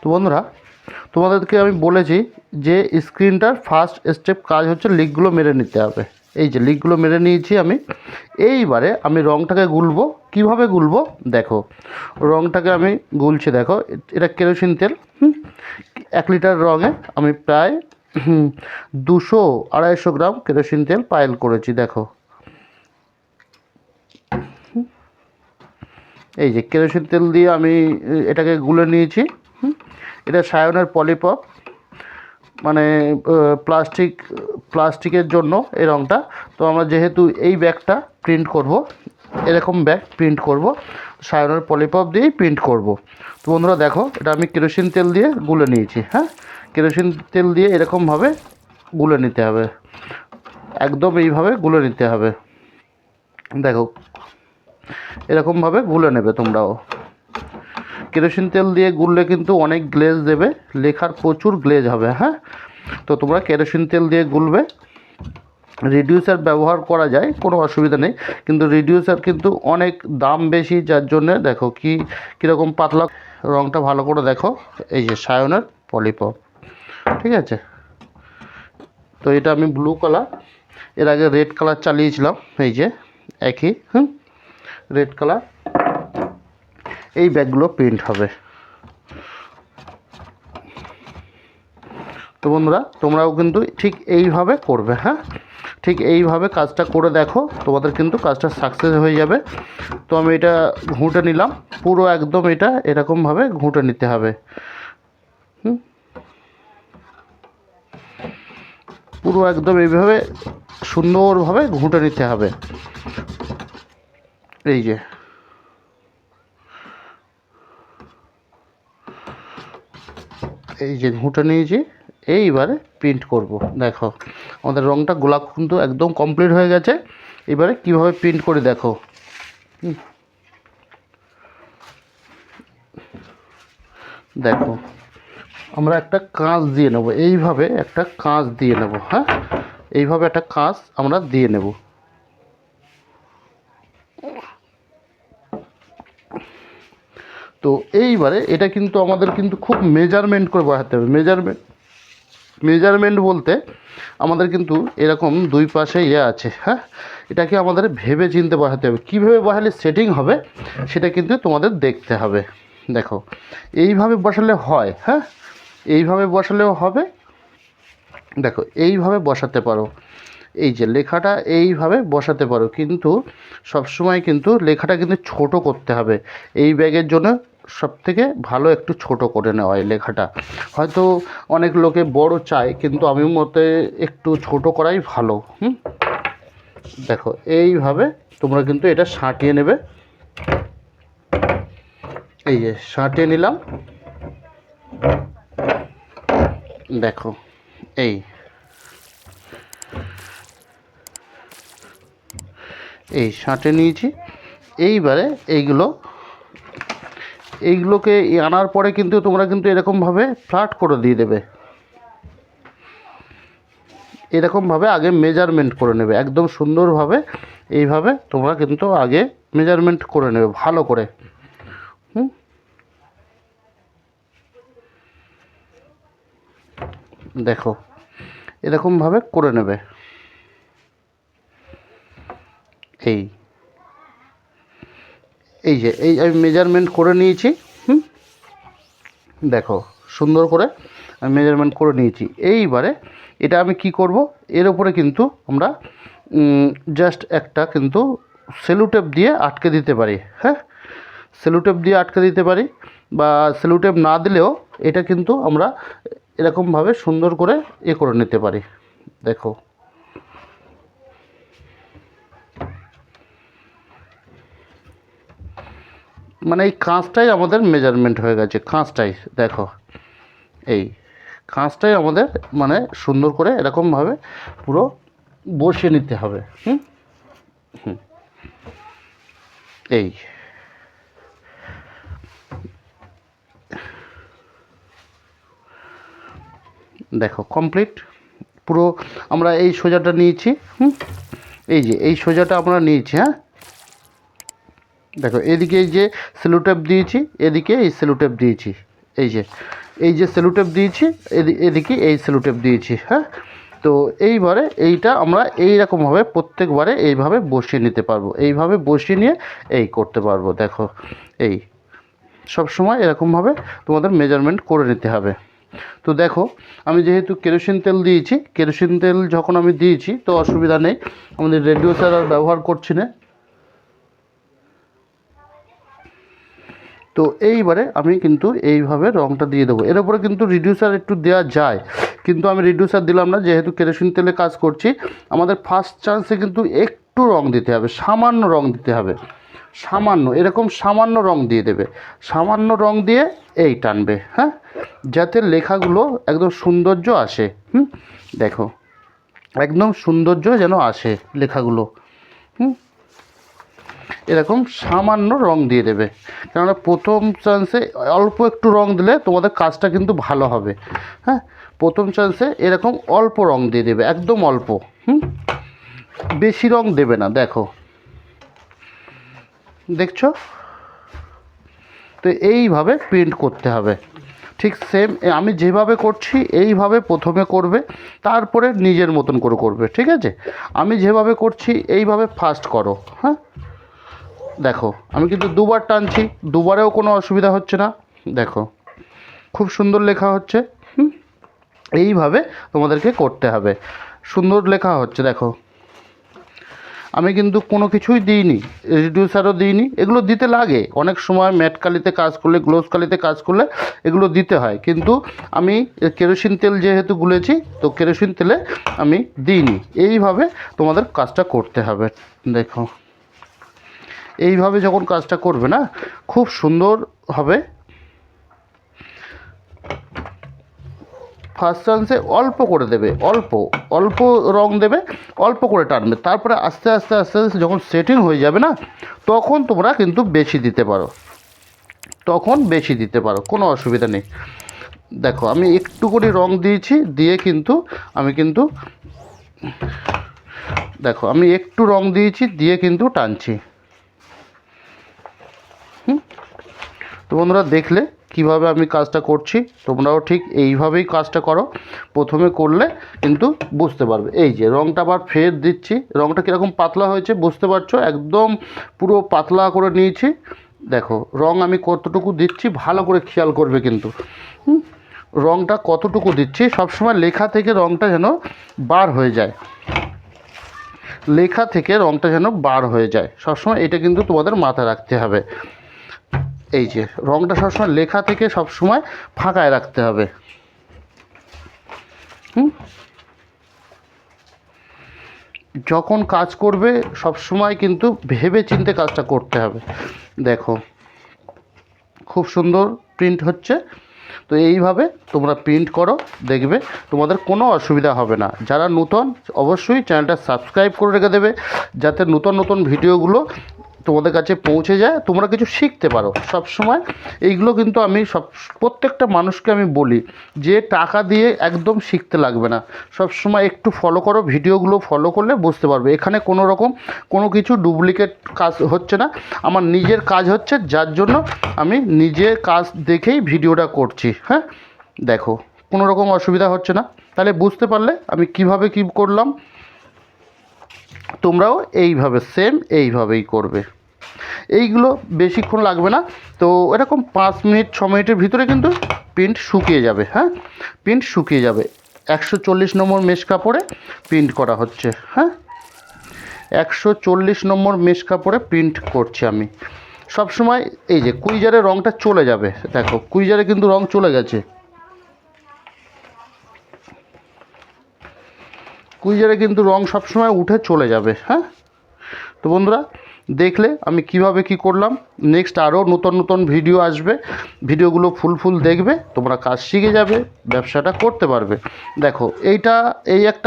তো বন্ধুরা, তোমাদেরকে আমি বলেছি যে স্ক্রিনটার ফার্স্ট স্টেপ কাজ হচ্ছে লিকগুলো মেরে নিতে হবে। এই যে লিকগুলো মেরে নিয়েছি আমি। এইবারে আমি রঙটাকে গুলবো। কীভাবে গুলবো? দেখো। রঙটাকে আমি গুলছি, দেখো। এটা কেরোসিন তেল এক লিটার রঙে আমি প্রায় দুশো আড়াইশো গ্রাম কেরোসিন তেল পাইল করেছি, দেখো। এই যে কেরোসিন তেল দিয়ে আমি এটাকে গুলে নিয়েছি। হুম, এটা সায়নের পলিপপ মানে প্লাস্টিক প্লাস্টিকের জন্য এই রঙটা তো আমরা যেহেতু এই ব্যাগটা প্রিন্ট করব এরকম ব্যাগ প্রিন্ট করব সায়নের পলিপপ দিয়েই প্রিন্ট করব। তো বন্ধুরা দেখো এটা আমি কেরোসিন তেল দিয়ে গুলে নিয়েছি হ্যাঁ? কেরোসিন তেল দিয়ে এরকমভাবে গুলে নিতে হবে। একদম এইভাবে গুলে নিতে হবে। দেখো এরকমভাবে গুলে নেবে তোমরাও। কেরোসিন তেল দিয়ে গুললে কিন্তু অনেক গ্লেজ দেবে, লেখার প্রচুর গ্লেজ হবে হ্যাঁ? তো তোমরা কেরোসিন তেল দিয়ে গুলবে। রিডিউসার ব্যবহার করা যায়, কোনো অসুবিধা নেই। কিন্তু রিডিউসার কিন্তু অনেক দাম বেশি, যার জন্যে দেখো কি, কীরকম পাতলা রঙটা ভালো করে দেখো, এই যে সায়নের পলিপপ, ঠিক আছে? তো এটা আমি ব্লু কালার, এর আগে রেড কালার চালিয়েছিলাম, এই যে, একই, হুম? Red colour. এই ব্যাগগুলো প্রিন্ট হবে। তো বন্ধুরা, তোমরাও কিন্তু ঠিক এইভাবে করবে হ্যাঁ? ঠিক এইভাবে কাজটা করে দেখো, তোমাদের কিন্তু কাজটা সাকসেস হয়ে যাবে। তো আমি এটা ঘুঁটে নিলাম, পুরো একদম এটা এরকমভাবে ঘুঁটে নিতে হবে। হুম? পুরো একদম এইভাবে সুন্দরভাবে ঘুঁটে নিতে হবে। এই যে। এই যে ঘুঁটে নিয়েছি, এইবারে প্রিন্ট করব। দেখো, আমাদের রঙটা গোলাপ কিন্তু একদম কমপ্লিট হয়ে গেছে। এবারে কীভাবে প্রিন্ট করে দেখো। দেখো, আমরা একটা কাঁচ দিয়ে নেব। এইভাবে একটা কাঁচ দিয়ে নেব হ্যাঁ? এইভাবে একটা কাঁচ আমরা দিয়ে নেব। তো এইবারে এটা কিন্তু আমাদের কিন্তু খুব মেজারমেন্ট করে বসাতে হবে। মেজারমেন্ট মেজারমেন্ট বলতে আমাদের কিন্তু এরকম দুই পাশে ইয়ে আছে হ্যাঁ? এটাকে আমাদের ভেবে চিনতে বসাতে হবে। কীভাবে বসালে সেটিং হবে, সেটা কিন্তু তোমাদের দেখতে হবে। দেখো, এইভাবে বসালে হয় হ্যাঁ? এইভাবে বসালেও হবে। দেখো, এইভাবে বসাতে পারো। এই যে লেখাটা এইভাবে বসাতে পারো। কিন্তু সবসময় কিন্তু লেখাটা কিন্তু ছোট করতে হবে। এই ব্যাগের জন্য সব থেকে ভালো একটু ছোট করে নেওয়া এই লেখাটা। হয়তো অনেক লোকে বড় চায়, কিন্তু আমি মতে একটু ছোট করাই ভালো, হুম? দেখো, এইভাবে তোমরা কিন্তু এটা সাঁটিয়ে নেবে। এই যে, সাঁটিয়ে নিলাম। দেখো, এই। এই সাঁটে নিয়েছি। এইবারে এইগুলো এইগুলোকে আনার পরে কিন্তু তোমরা কিন্তু এরকমভাবে ফ্ল্যাট করে দিয়ে দেবে। এরকমভাবে আগে মেজারমেন্ট করে নেবে। একদম সুন্দরভাবে এইভাবে তোমরা কিন্তু আগে মেজারমেন্ট করে নেবে ভালো করে। হুম? দেখো, এরকমভাবে করে নেবে। এই। এই যে, এই আমি মেজারমেন্ট করে নিয়েছি, হুম? দেখো, সুন্দর করে আমি মেজারমেন্ট করে নিয়েছি। এইবারে এটা আমি কি করব? এর উপরে কিন্তু আমরা জাস্ট একটা কিন্তু সেলুটেপ দিয়ে আটকে দিতে পারি হ্যাঁ? সেলুটেপ দিয়ে আটকে দিতে পারি বা সেলুটেপ না দিলেও এটা কিন্তু আমরা এরকমভাবে সুন্দর করে এ করে নিতে পারি। দেখো। মানে এই কাঁচটাই আমাদের মেজারমেন্ট হয়ে গেছে, কাঁচটাই, দেখো। এই কাঁচটাই আমাদের মানে সুন্দর করে এরকমভাবে পুরো বসিয়ে নিতে হবে, হুম? হুম। এই। দেখো কমপ্লিট পুরো আমরা এই সোজাটা নিয়েছি, হুম? এই যে, এই সোজাটা আমরা নিয়েছি হ্যাঁ? দেখো, এদিকে এই যে সেলুটেপ দিয়েছি, এদিকে এই সেলুটেপ দিয়েছি, এই যে এই যে সেলুটেপ দিয়েছি, এদি- এদিকে এই সেলুটেপ দিয়েছি হ্যাঁ? তো এইবারে এইটা আমরা এই রকমভাবে প্রত্যেকবারে এইভাবে বসিয়ে নিতে পারব, এইভাবে বসিয়ে নিয়ে এই করতে পারব, দেখো, এই। সব সময় এরকমভাবে তোমাদের মেজারমেন্ট করে নিতে হবে। তো দেখো, আমি যেহেতু কেরোসিন তেল দিয়েছি, কেরোসিন তেল যখন আমি দিয়েছি, তো অসুবিধা নেই, আমাদের রেডিও স্যার আর ব্যবহার করছি না। তো এইবারে আমি কিন্তু এইভাবে রঙটা দিয়ে দেবো। এর উপরে কিন্তু রিডিউসার একটু দেওয়া যায়। কিন্তু আমি রিডিউসার দিলাম না, যেহেতু কেরোসিন তেলে কাজ করছি, আমাদের ফার্স্ট চান্সে কিন্তু একটু রং দিতে হবে, সামান্য রং দিতে হবে। সামান্য, এরকম সামান্য রং দিয়ে দেবে। সামান্য রং দিয়ে এই টানবে হ্যাঁ? যাতে লেখাগুলো একদম সৌন্দর্য আসে, হুম? দেখো, একদম সৌন্দর্য যেন আসে লেখাগুলো, হুম? এরকম সামান্য রং দিয়ে দেবে। কেননা প্রথম চান্সে অল্প একটু রং দিলে তোমাদের কাজটা কিন্তু ভালো হবে। হ্যাঁ? প্রথম চান্সে এরকম অল্প রং দিয়ে দেবে, একদম অল্প। হুম? বেশি রং দেবে না, দেখো। দেখছ? তো এইভাবে প্রিন্ট করতে হবে। ঠিক সেম আমি যেভাবে করছি, এইভাবে প্রথমে করবে, তারপরে নিজের মতন করে করবে, ঠিক আছে? আমি যেভাবে করছি, এইভাবে ফার্স্ট করো হ্যাঁ? দেখো আমি কিন্তু দুবার টানছি দুবারেও কোনো অসুবিধা হচ্ছে না। দেখো খুব সুন্দর লেখা হচ্ছে। এইভাবে তোমাদেরকে করতে হবে। সুন্দর লেখা হচ্ছে দেখো। আমি কিন্তু কোনো কিছুই দিইনি রিডিউসারও দিইনি। এগুলো দিতে লাগে। অনেক সময় ম্যাট কালিতে কাজ করলে গ্লোভস কালিতে কাজ করলে এগুলো দিতে হয়। কিন্তু আমি কেরোসিন তেল যেহেতু গুলেছি তো কেরোসিন তেলে আমি দিইনি। এইভাবে তোমাদের কাজটা করতে হবে। দেখো। এইভাবে যখন কাজটা করবে না, খুব সুন্দর হবে। ফার্স্ট চান্সে অল্প করে দেবে, অল্প অল্প রং দেবে, অল্প করে টানবে। তারপরে আস্তে আস্তে আস্তে আস্তে যখন সেটিং হয়ে যাবে না, তখন তোমরা কিন্তু বেশি দিতে পারো। তখন বেশি দিতে পারো, কোনো অসুবিধা নেই। দেখো, আমি একটু করে রং দিয়েছি, দিয়ে কিন্তু আমি কিন্তু দেখো, আমি একটু রং দিয়েছি, দিয়ে কিন্তু টানছি। তো বন্ধুরা দেখলে কীভাবে আমি কাজটা করছি, তোমরাও ঠিক এইভাবেই কাজটা করো। প্রথমে করলে কিন্তু বুঝতে পারবে। এই যে রঙটা আবার ফের দিচ্ছি রঙটা কীরকম পাতলা হয়েছে বুঝতে পারছ? একদম পুরো পাতলা করে নিয়েছি। দেখো, রং আমি কতটুকু দিচ্ছি ভালো করে খেয়াল করবে কিন্তু? রঙটা কতটুকু দিচ্ছি? সবসময় লেখা থেকে রঙটা যেন বার হয়ে যায়। লেখা থেকে রঙটা যেন বার হয়ে যায়। সবসময় এটা কিন্তু তোমাদের মাথায় রাখতে হবে। এই যে রঙটা সবসময় লেখা থেকে সবসময় ফাঁকায় রাখতে হবে। যখন কাজ করবে, সবসময় কিন্তু ভেবে চিন্তে কাজটা করতে হবে। দেখো, খুব সুন্দর প্রিন্ট হচ্ছে। তো এইভাবে তোমরা প্রিন্ট করো, দেখবে তোমাদের কোনো অসুবিধা হবে না। যারা নূতন, অবশ্যই চ্যানেলটা সাবস্ক্রাইব করে রেখে দেবে। যাতে নতুন নতুন ভিডিওগুলো তোমাদের কাছে পৌঁছে যায়, তোমরা কিছু শিখতে পারো। সব সময় এইগুলো কিন্তু আমি সব, প্রত্যেকটা মানুষকে আমি বলি যে টাকা দিয়ে একদম শিখতে লাগবে না। সব সময় একটু ফলো করো, ভিডিওগুলো ফলো করলে বুঝতে পারবে। এখানে কোনো রকম কোনো কিছু ডুপ্লিকেট কাজ হচ্ছে না। আমার নিজের কাজ হচ্ছে যার জন্য আমি নিজের কাজ দেখেই ভিডিওটা করছি হ্যাঁ? দেখো, কোনো রকম অসুবিধা হচ্ছে না। তাহলে বুঝতে পারলে আমি কীভাবে কি করলাম? তোমরাও এইভাবে সেম এইভাবেই করবে। এইগুলো বেশিক্ষণ লাগবে না। তো এরকম পাঁচ মিনিট, ছ মিনিটের ভিতরে কিন্তু প্রিন্ট শুকিয়ে যাবে হ্যাঁ? প্রিন্ট শুকিয়ে যাবে। একশো চল্লিশ নম্বর মেশ কাপড়ে প্রিন্ট করা হচ্ছে হ্যাঁ? একশো চল্লিশ নম্বর মেশ কাপড়ে প্রিন্ট করছি আমি। সব সময় এই যে কুইজারে রঙটা চলে যাবে, দেখো, কুইজারে কিন্তু রং চলে গেছে। কুইজারে কিন্তু রং সবসময় উঠে চলে যাবে হ্যাঁ? তো বন্ধুরা দেখলে আমি কীভাবে কি করলাম? নেক্সট আরও নতুন নতুন ভিডিও আসবে। ভিডিওগুলো ফুল ফুল দেখবে, তোমরা কাজ শিখে যাবে, ব্যবসাটা করতে পারবে। দেখো, এইটা, এই একটা